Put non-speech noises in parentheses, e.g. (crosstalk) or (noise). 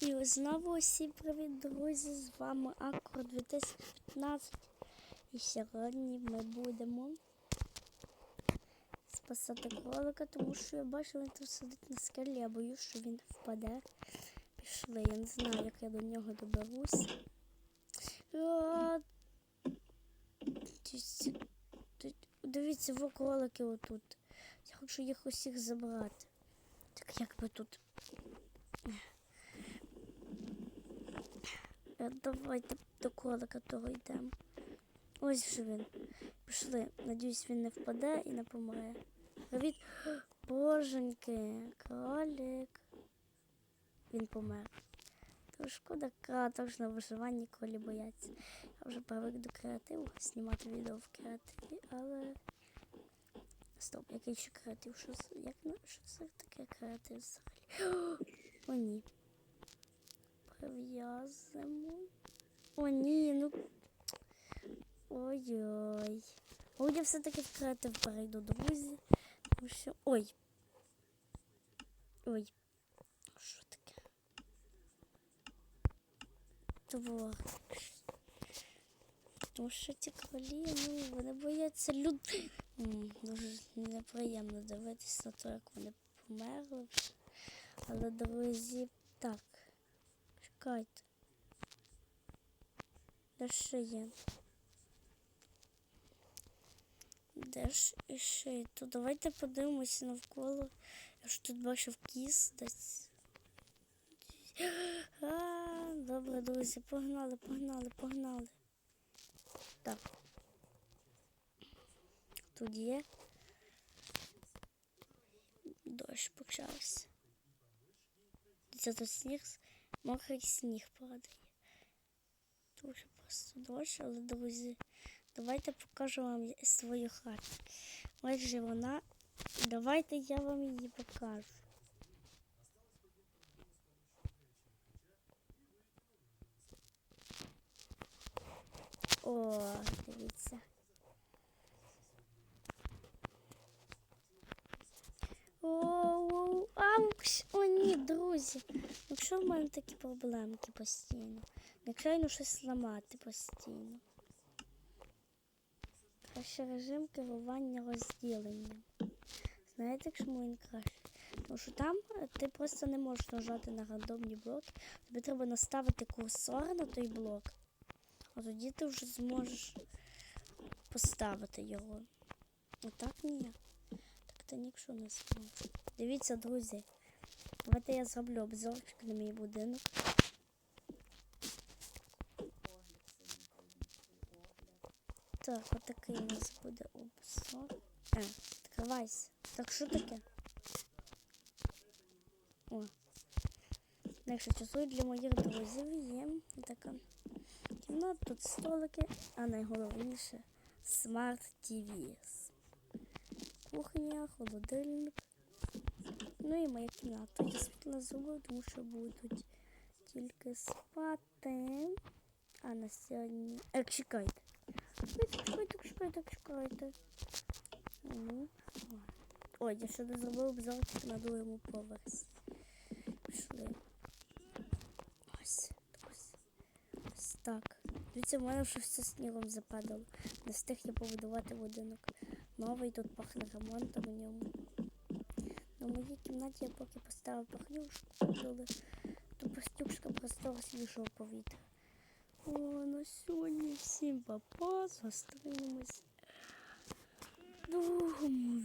І знову усім привіт, друзі! З вами Акро 2015. І сьогодні ми будемо спасати кролика, тому що я бачу, він тут сидить на скелі, я боюсь, що він впаде. Пішли, я не знаю, як я до нього доберусь. Дивіться, во кролики отут. Я хочу їх усіх забрати. Так як би тут. Е, Давайте до кролика того йдемо. Ось вже він. Пішли. Надіюсь, він не впаде і не помре. Привіт. Боженьки, кролик. Він помер. То шкода краток на виживанні кролі бояться. Я вже привик до креативу, знімати відео в креативі, але. Стоп, який ще креатив? Що, як, на- що це таке креатив взагалі? (gasps) О, ні. Прив'язуємо. О, ні, ну. Ой-ой. О, я все-таки в креатив перейду, друзі. Тому що. Ой. Ой. Що таке? Твор. Тому що ці кролі, ну, вони бояться людей. Дуже неприємно дивитися на те, як вони померли. Але, друзі, так. Чекайте. Де ще є? Де ж іще? є? То давайте подивимося навколо. Я ж тут бачив кіс десь. А, добре, друзі, погнали, погнали, погнали. Так. Тут є. Дощ почався. Це тут сніг, мокрий сніг падає. Дуже просто дощ, але друзі, давайте покажу вам свою хату. Ось же вона. Давайте я вам її покажу. О, дивіться. Оу, аукс, о ні, друзі. Якщо в мене такі проблемки постійно, якщо щось зламати постійно. Краще режим керування розділенням. Знаєте, чому він краще? Тому що там е, ти просто не можеш нажати на рандомні блоки. Тобі треба наставити курсор на той блок. А тоді ти вже зможеш поставити його. Отак ні. Так ти не зможеш. Дивіться, друзі. Давайте я зроблю обзорчик на мій будинок. Так, отакий у нас буде обзор. Е, відкривайся. Так що таке? О. Якщо часу для моїх друзів є така кімната, тут столики, а найголовніше смарт TV. Кухня, холодильник. Ну і моя кімната. Я світло зробив, тому що будуть тільки спати. А на сьогодні. Е, чекайте. Чекайте, чекайте, чекайте. Ну. Ой, я ще не зробив обзорчик на другому поверсі. Пішли. Ось, ось. Ось так. Дивіться, в мене вже все снігом западало. Не встиг я побудувати будинок. Новый тут пахнет ремонтом в ньому. На моей кімнаті я поки поставив пахнюшку, але то пастюшка простого свіжого повітря. О, ну сьогодні всім папа, зустрінемось в другому.